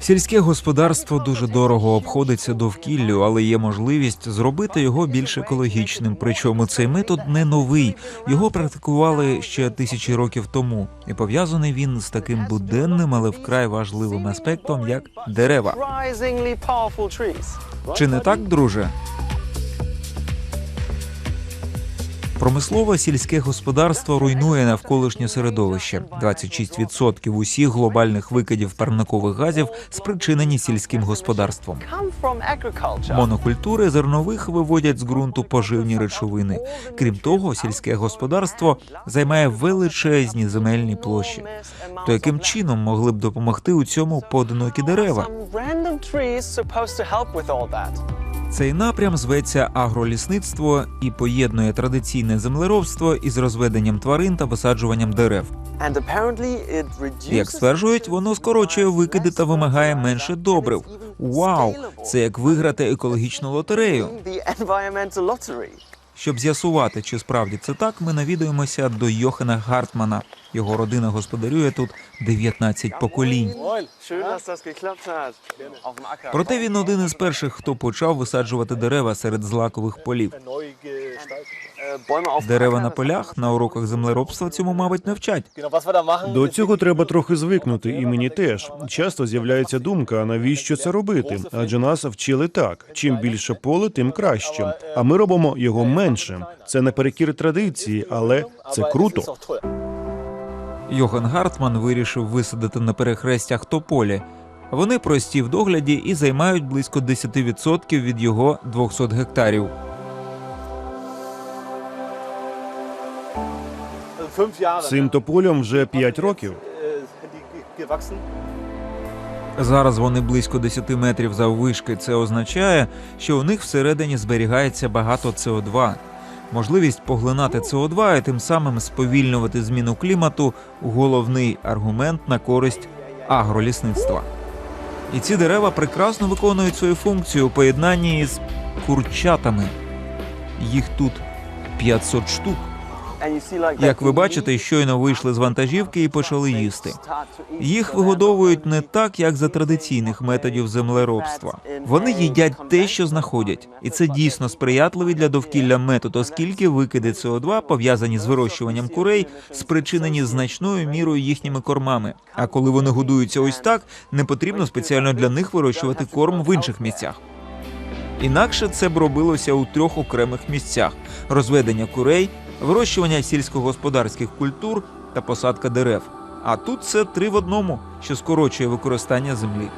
Сільське господарство дуже дорого обходиться довкіллю, але є можливість зробити його більш екологічним. Причому цей метод не новий. Його практикували ще тисячі років тому, і пов'язаний він з таким буденним, але вкрай важливим аспектом, як дерева. Чи не так, друже? Промислове сільське господарство руйнує навколишнє середовище. 26% усіх глобальних викидів парникових газів спричинені сільським господарством. Монокультури зернових виводять з ґрунту поживні речовини. Крім того, сільське господарство займає величезні земельні площі. То яким чином могли б допомогти у цьому поодинокі дерева? Цей напрям зветься агролісництво і поєднує традиційне землеробство із розведенням тварин та висаджуванням дерев. Як стверджують, воно скорочує викиди та вимагає менше добрив. Вау! Це як виграти екологічну лотерею. Щоб з'ясувати, чи справді це так, ми навідуємося до Йохана Гартмана. Його родина господарює тут 19 поколінь. Проте він один із перших, хто почав висаджувати дерева серед злакових полів. Дерева на полях на уроках землеробства цьому, мабуть, не вчать. До цього треба трохи звикнути, і мені теж часто з'являється думка, а навіщо це робити? Адже нас вчили так: чим більше поле, тим краще. А ми робимо його менше. Це наперекір традиції, але це круто. Йохан Гартман вирішив висадити на перехрестях тополі. Вони прості в догляді і займають близько 10% від його 200 гектарів. Цим тополям вже 5 років. Зараз вони близько 10 метрів заввишки. Це означає, що у них всередині зберігається багато СО2. Можливість поглинати СО2 і тим самим сповільнювати зміну клімату головний аргумент на користь агролісництва. І ці дерева прекрасно виконують свою функцію у поєднанні із курчатами. Їх тут 500 штук. Як ви бачите, щойно вийшли з вантажівки і почали їсти. Їх вигодовують не так, як за традиційних методів землеробства. Вони їдять те, що знаходять, і це дійсно сприятливий для довкілля метод, оскільки викиди СО2, пов'язані з вирощуванням курей, спричинені значною мірою їхніми кормами. А коли вони годуються ось так, не потрібно спеціально для них вирощувати корм в інших місцях. Інакше це б робилося у трьох окремих місцях: розведення курей, вирощування сільськогосподарських культур та посадка дерев. А тут це три в одному, що скорочує використання землі.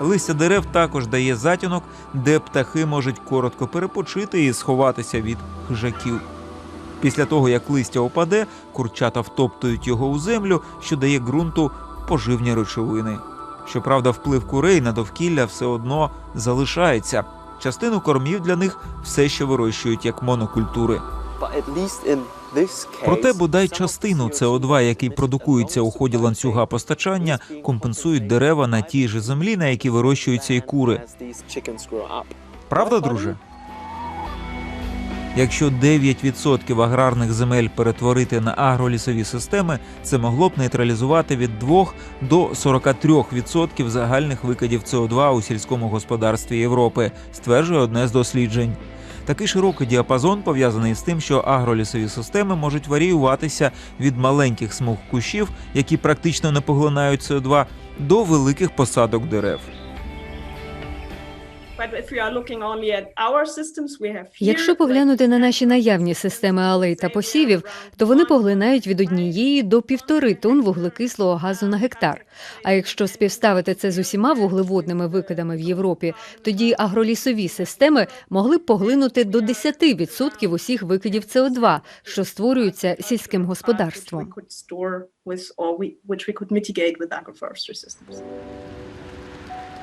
Листя дерев також дає затінок, де птахи можуть коротко перепочити і сховатися від хижаків. Після того, як листя опаде, курчата втоптують його у землю, що дає ґрунту поживні речовини. Щоправда, вплив курей на довкілля все одно залишається. Частину кормів для них все ще вирощують як монокультури. Проте бодай частину the СО2, який продукується у ході ланцюга постачання, компенсують дерева на тій же землі, на якій вирощуються і кури. Правда, друже? Якщо 9% аграрних земель перетворити на агролісові системи, це могло б нейтралізувати від 2 до 43% загальних викидів СО2 у сільському господарстві Європи, стверджує одне з досліджень. Такий широкий діапазон пов'язаний з тим, що агролісові системи можуть варіюватися від маленьких смуг кущів, які практично не поглинають СО2, до великих посадок дерев. Якщо поглянути на наші наявні системи алей та посівів, то вони поглинають від однієї до півтори тонн вуглекислого газу на гектар. А якщо співставити це з усіма вуглеводними викидами в Європі, тоді агролісові системи могли б поглинути до 10% усіх викидів СО2, що створюються сільським господарством.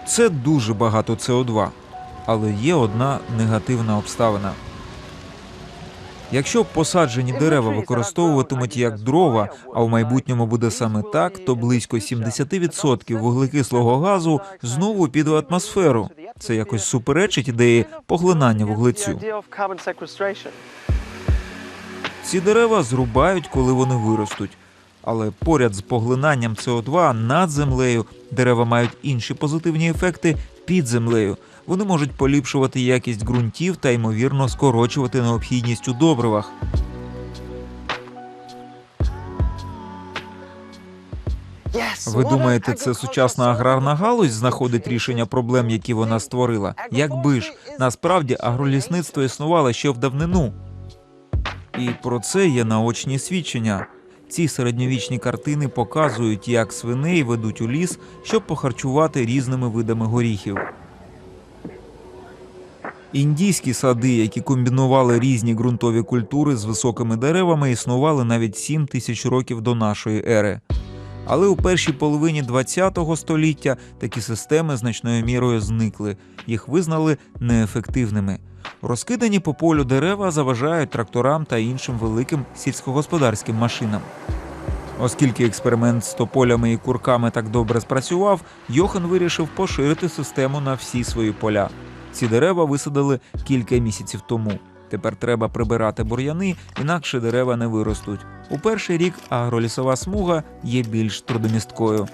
Це дуже багато СО2, але є одна негативна обставина. Якщо посаджені дерева використовуватимуть як дрова, а в майбутньому буде саме так, то близько 70% вуглекислого газу знову піде в атмосферу. Це якось суперечить ідеї поглинання вуглецю. Ці дерева зрубають, коли вони виростуть. Але поряд з поглинанням СО2 над землею Дерева мають інші позитивні ефекти під землею. Вони можуть поліпшувати якість ґрунтів та ймовірно скорочувати необхідність у добривах. Ви думаєте, це сучасна аграрна галузь знаходить рішення проблем, які вона створила? Якби ж насправді агролісництво існувало ще в давнину. І про це є наочні свідчення. Ці середньовічні картини показують, як свиней ведуть у ліс, щоб похарчувати різними видами горіхів. Індійські сади, які комбінували різні ґрунтові культури з високими деревами, існували навіть 7 тисяч років до нашої ери. Але у першій половині ХХ століття такі системи значною мірою зникли, їх визнали неефективними. Розкидані по полю дерева заважають тракторам та іншим великим сільськогосподарським машинам. Оскільки експеримент з тополями і курками так добре спрацював, Йохан вирішив поширити систему на всі свої поля. Ці дерева висадили кілька місяців тому. Тепер треба прибирати бур'яни, інакше дерева не виростуть. У перший рік агролісова смуга є більш трудомісткою.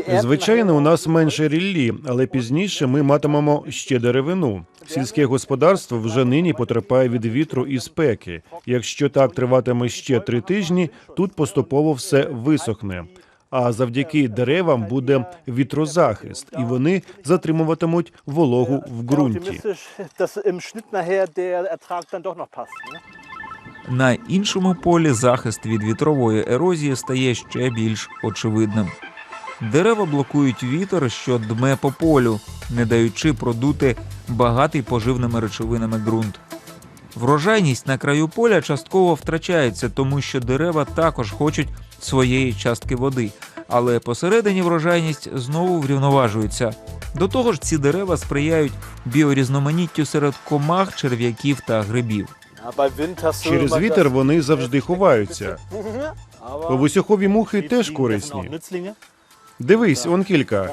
Ernten Звичайно, у нас менше ріллі, але пізніше ми матимемо ще деревину. Сільське господарство вже нині потерпає від вітру і спеки. Якщо так триватиме ще три тижні, тут поступово все висохне. А завдяки деревам буде вітрозахист, і вони затримуватимуть вологу в ґрунті. На іншому полі захист від вітрової ерозії стає ще більш очевидним. Дерева блокують вітер, що дме по полю, не даючи продути багатий поживними речовинами ґрунт. Врожайність на краю поля частково втрачається, тому що дерева також хочуть своєї частки води, але посередині врожайність знову врівноважується. До того ж, ці дерева сприяють біорізноманіттю серед комах, черв'яків та грибів. Через вітер вони завжди ховаються. Aber Висохові мухи теж корисні. Дивись, он кілька.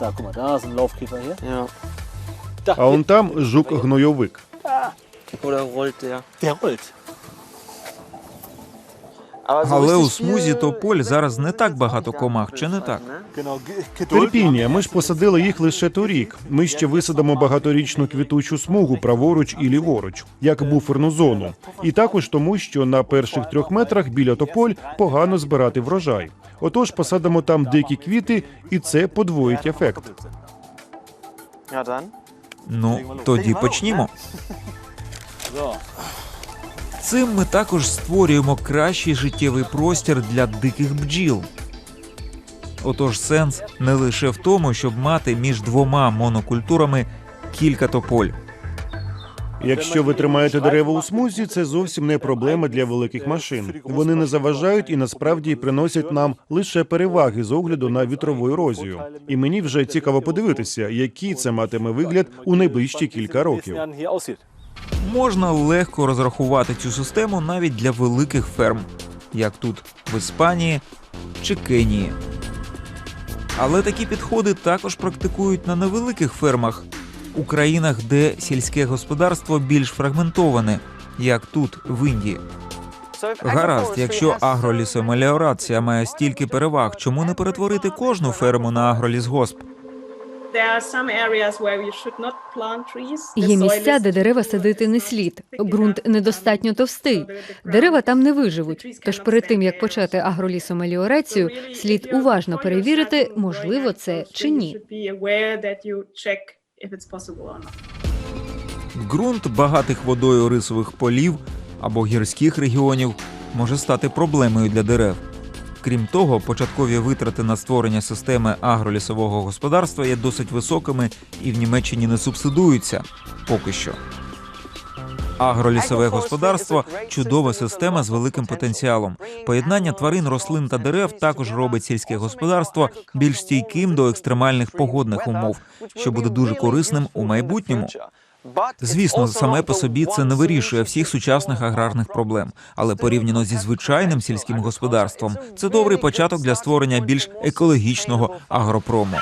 Da sind, guck mal, da Але у смузі тополь зараз не так багато комах, чи не так? Терпіння. Ми ж посадили їх лише торік. Ми ще висадимо багаторічну квітучу смугу праворуч і ліворуч, як буферну зону. І також тому, що на перших трьох метрах біля тополь погано збирати врожай. Отож, посадимо там дикі квіти, і це подвоїть ефект. Ну тоді почнімо. Цим ми також створюємо кращий життєвий простір для диких бджіл. Отож, сенс не лише в тому, щоб мати між двома монокультурами кілька тополь. Якщо ви тримаєте дерева у смузі, це зовсім не проблема для великих машин. Вони не заважають і насправді приносять нам лише переваги з огляду на вітрову ерозію. І мені вже цікаво подивитися, який це матиме вигляд у найближчі кілька років. Можна легко розрахувати цю систему навіть для великих ферм, як тут в Іспанії чи Кенії. Але такі підходи також практикують на невеликих фермах у країнах, де сільське господарство більш фрагментоване, як тут в Індії. Гаразд, якщо агролісомеліорація має стільки переваг, чому не перетворити кожну ферму на агролісгосп? Є місця, де дерева садити не слід. Ґрунт недостатньо товстий. Дерева там не виживуть. Тож перед тим як почати агролісомеліорацію, слід уважно перевірити, можливо це чи ні. Ґрунт багатих водою рисових полів або гірських регіонів може стати проблемою для дерев. Крім того, початкові витрати на створення системи агролісового господарства є досить високими і в Німеччині не субсидуються поки що. Агролісове господарство чудова система з великим потенціалом. Поєднання тварин, рослин та дерев також робить сільське господарство більш стійким до екстремальних погодних умов, що буде дуже корисним у майбутньому. Звісно, саме по собі це не вирішує всіх сучасних аграрних проблем, але порівняно зі звичайним сільським господарством, це добрий початок для створення більш екологічного агропрому.